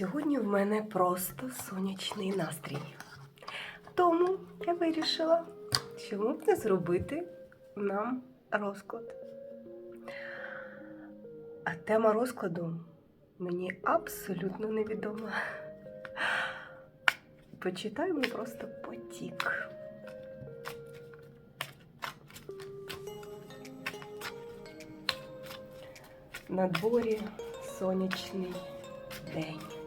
Сьогодні в мене просто сонячний настрій. Тому я вирішила, чому б не зробити нам розклад. А тема розкладу мені абсолютно невідома. Почитаємо просто потік. На дворі сонячний день.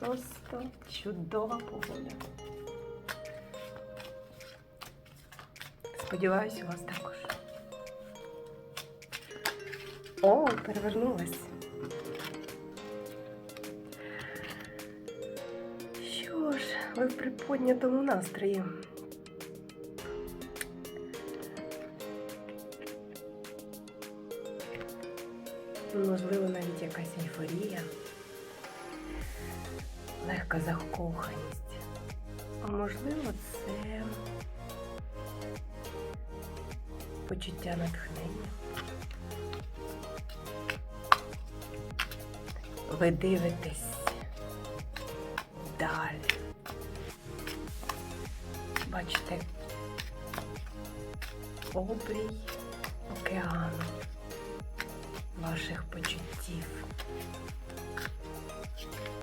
Просто чудова погода. Сподіваюсь, у вас також. О, перевернулась. Що ж, ви в приподнятому настрої. Можливо, навіть якась ейфорія, легка закоханість. А можливо, це почуття натхнення. Ви дивитесь далі. Бачите обрій океану ваших почуттів.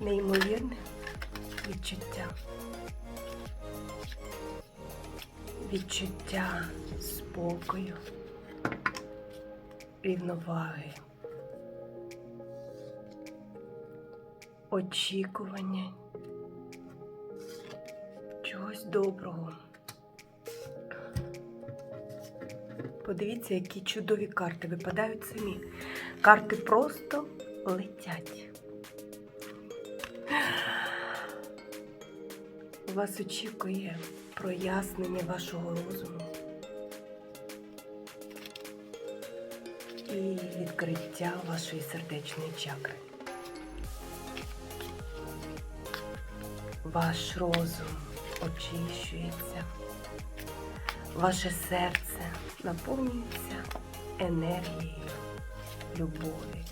Неймовірне відчуття. Відчуття спокою, рівноваги, очікування чогось доброго. Подивіться, які чудові карти випадають самі. Карти просто летять. Вас очікує прояснення вашого розуму і відкриття вашої сердечної чакри. Ваш розум очищується, ваше серце наповнюється енергією любові.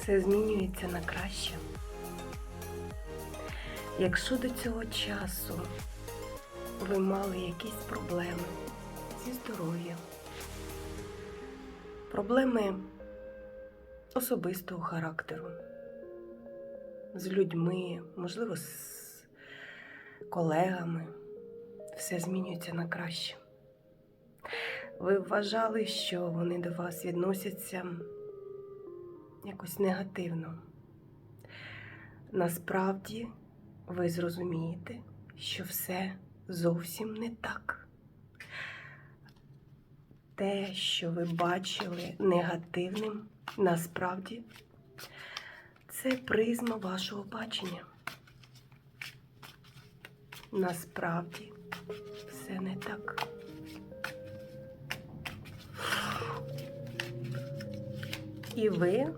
Все змінюється на краще. Якщо до цього часу ви мали якісь проблеми зі здоров'ям, проблеми особистого характеру, з людьми, можливо, з колегами, все змінюється на краще. Ви вважали, що вони до вас відносяться якось негативно. Насправді ви зрозумієте, що все зовсім не так. Те, що ви бачили негативним, насправді це призма вашого бачення. Насправді все не так. І ви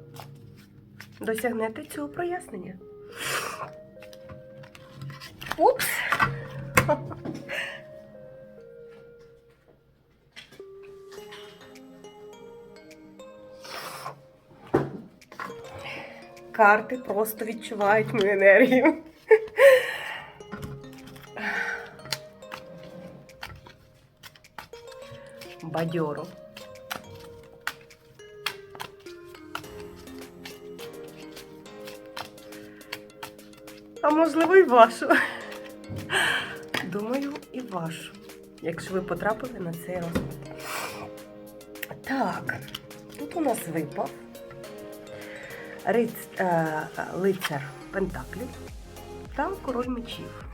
досягнете цього прояснення. Упс! Карти просто відчувають мою енергію. Бадьоро. А можливо, і вашу. Думаю, і вашу, якщо ви потрапили на цей розклад. Так, тут у нас випав риц, е, лицар Пентаклів та король мечів.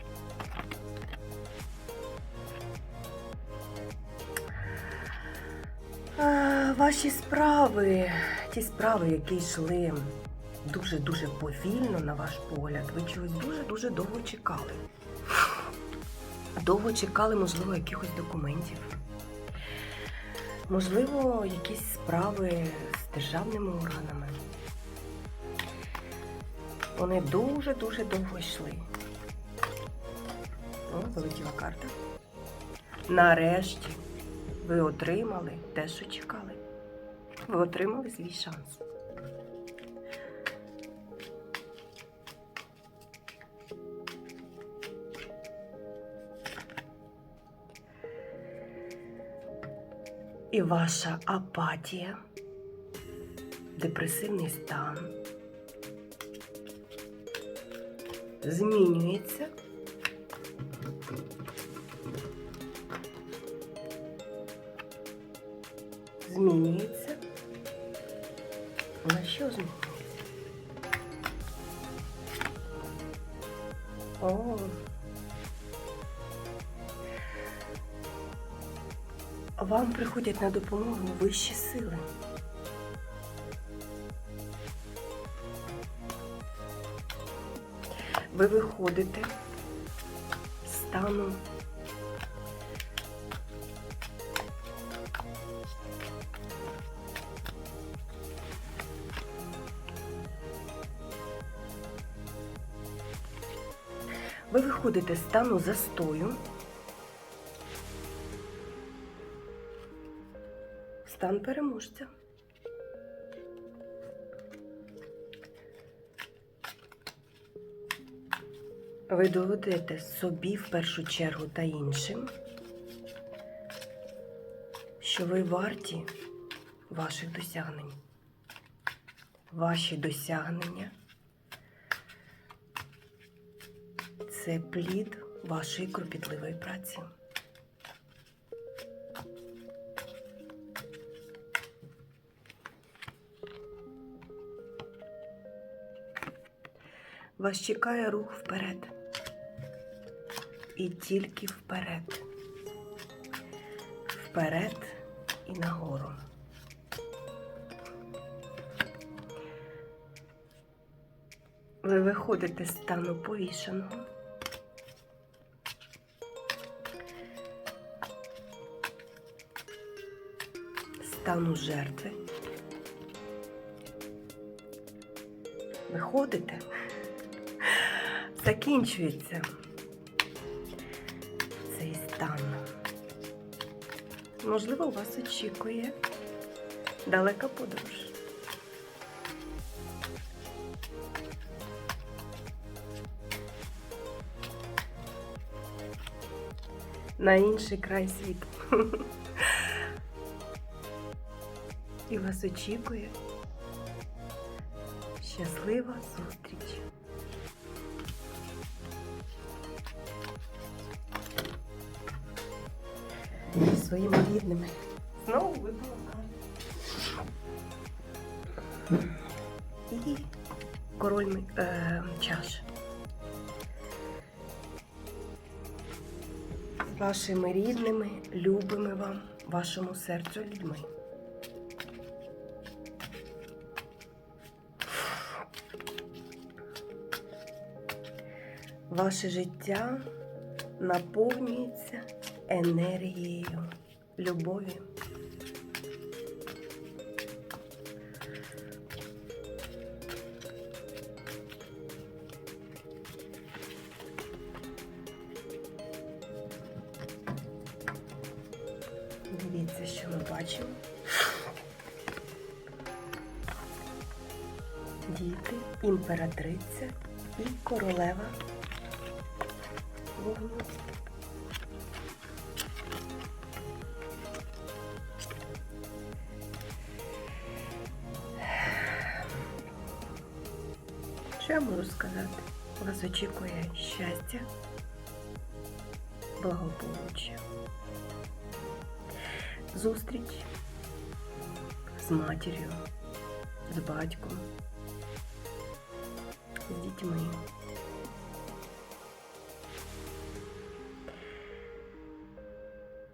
Е, Ваші справи, ті справи, які йшли дуже-дуже повільно, на ваш погляд, ви чогось дуже-дуже довго чекали. Довго чекали, можливо, якихось документів. Можливо, якісь справи з державними органами. Вони дуже-дуже довго йшли. О, полетіла карта. Нарешті ви отримали те, що чекали. Ви отримали свій шанс. І ваша апатія, депресивний стан змінюється. Змінюється. На що змінюється? О. Вам приходять на допомогу вищі сили. Ви виходите з стану Ви виходите з стану застою. Стан переможця. Ви доведете собі в першу чергу та іншим, що ви варті ваших досягнень. Ваші досягнення це плід вашої кропітливої праці. Вас чекає рух вперед. І тільки вперед. Вперед і нагору. Ви виходите з стану повішеного. Стану жертви. Виходите, закінчується цей стан. Можливо, вас очікує далека подорож. На інший край світу. І вас очікує щаслива зустріч. Своїми рідними. Знову випала карта. І король е, чаш. Вашими рідними, любими вам, вашому серцю людьми. Ваше життя наповнюється енергією любові. Дивіться, що ми бачимо. Діти, імператриця і королева вогню. Вас очікує щастя, благополуччя, зустріч з матір'ю, з батьком, з дітьми.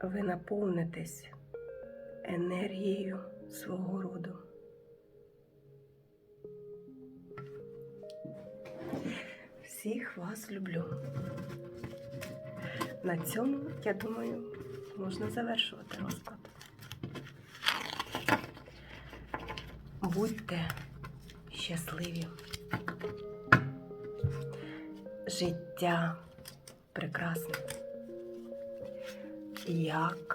Ви наповнитесь енергією свого роду. Всіх вас люблю. На цьому, я думаю, можна завершувати розклад. Будьте щасливі. Життя прекрасна. Як